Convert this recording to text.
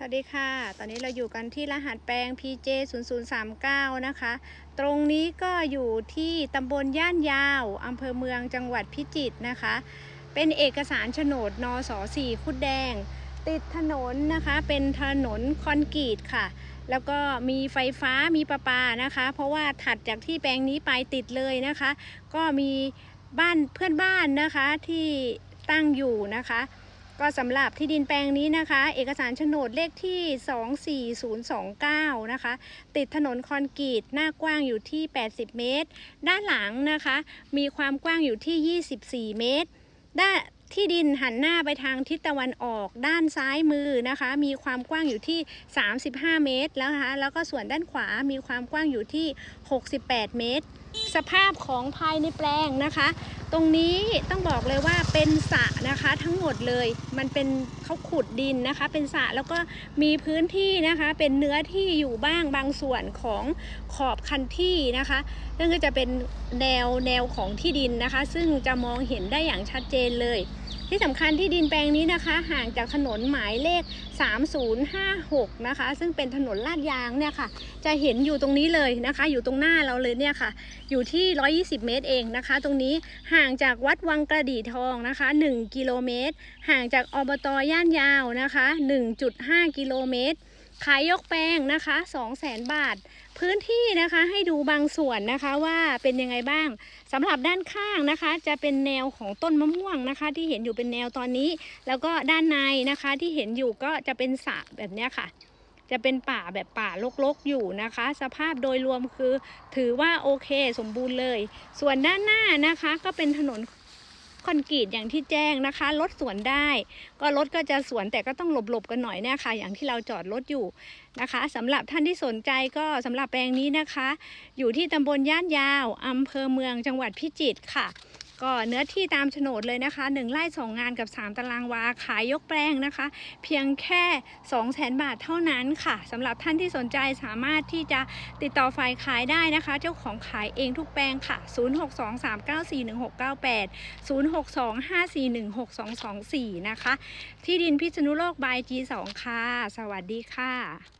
สวัสดีค่ะ ตอนนี้เราอยู่กันที่รหัสแปลง PJ 0 0 3 9 นะคะ ตรงนี้ก็อยู่ที่ตำบลย่านยาวอำเภอเมืองจังหวัดพิจิตรนะคะ เป็นเอกสารโฉนดนส4คุดแดง ติดถนนนะคะ เป็นถนนคอนกรีตค่ะ แล้วก็มีไฟฟ้ามีประปานะคะ เพราะว่าถัดจากที่แปลงนี้ไปติดเลยนะคะ ก็มีบ้านเพื่อนบ้านนะคะที่ตั้งอยู่นะคะ ก็สำหรับที่ดินแปลงนี้นะคะ เอกสารโฉนดเลขที่ 24029 นะคะ ติดถนนคอนกรีตหน้ากว้างอยู่ที่ 80 เมตร ด้านหลังนะคะ มีความกว้างอยู่ที่ 24 เมตร ด้านที่ดินหันหน้าไปทางทิศตะวันออกด้านซ้ายมือนะคะ มีความกว้างอยู่ที่ 35 เมตรแล้วนะคะแล้วก็ส่วนด้านขวามีความกว้างอยู่ที่ 68 เมตร สภาพของภายในแปลงนะคะ ตรงนี้ต้องบอกเลยว่าเป็นสระนะคะทั้งหมดเลยมันเป็นเขาขุดดินนะคะ เป็นสระแล้วก็มีพื้นที่นะคะ เป็นเนื้อที่อยู่บ้างบางส่วนของขอบคันที่นะคะนั่นก็จะเป็นแนวแนวของที่ดินนะคะ ซึ่งจะมองเห็นได้อย่างชัดเจนเลย ที่สำคัญที่ดินแปลงนี้นะคะ ห่างจากถนนหมายเลข 3056 นะคะ ซึ่งเป็นถนนลาดยางเนี่ยค่ะ จะเห็นอยู่ตรงนี้เลยนะคะ อยู่ตรงหน้าเราเลยเนี่ยค่ะ อยู่ที่ 120 เมตรเองนะคะ ตรงนี้หางจากวัดวังกระดี่ทองนะคะ 1 กิโลเมตร ห่างจากอบตย่านยาวนะคะ 1.5 กิโลเมตร ขายยกแปลงนะคะ 200,000 บาท พื้นที่นะคะให้ดูบางส่วนนะคะว่าเป็นยังไงบ้างสำหรับด้านข้างนะคะ จะเป็นแนวของต้นมะม่วงนะคะ ที่เห็นอยู่เป็นแนวตอนนี้ แล้วก็ด้านในนะคะที่เห็นอยู่ก็จะเป็นสระแบบนี้ค่ะ จะเป็นป่าแบบป่ารกๆอยู่นะคะ สภาพโดยรวมคือถือว่าโอเคสมบูรณ์เลย ส่วนด้านหน้านะคะก็เป็นถนนคอนกรีตอย่างที่แจ้งนะคะรถสวนได้ ก็รถก็จะสวนแต่ก็ต้องหลบๆกันหน่อยเนี่ยค่ะอย่างที่เราจอดรถอยู่นะคะสำหรับท่านที่สนใจก็สำหรับแปลงนี้นะคะ อยู่ที่ตำบลย่านยาวอำเภอเมืองจังหวัดพิจิตรค่ะ ก็เนื้อที่ตามโฉนดเลยนะคะ 1ไร่2งานกับ 3 ตารางวาขายยกแปลงนะคะ เพียงแค่ 2 0 0 0 0 0บาทเท่านั้นค่ะสำหรับท่านที่สนใจสามารถที่จะติดต่อฝ่ายขายได้นะคะ เจ้าของขายเองทุกแปลงค่ะ 0623941698 0625416224 นะคะ ที่ดินพิษณุโลกบาย G2 ค่ะ สวัสดีค่ะ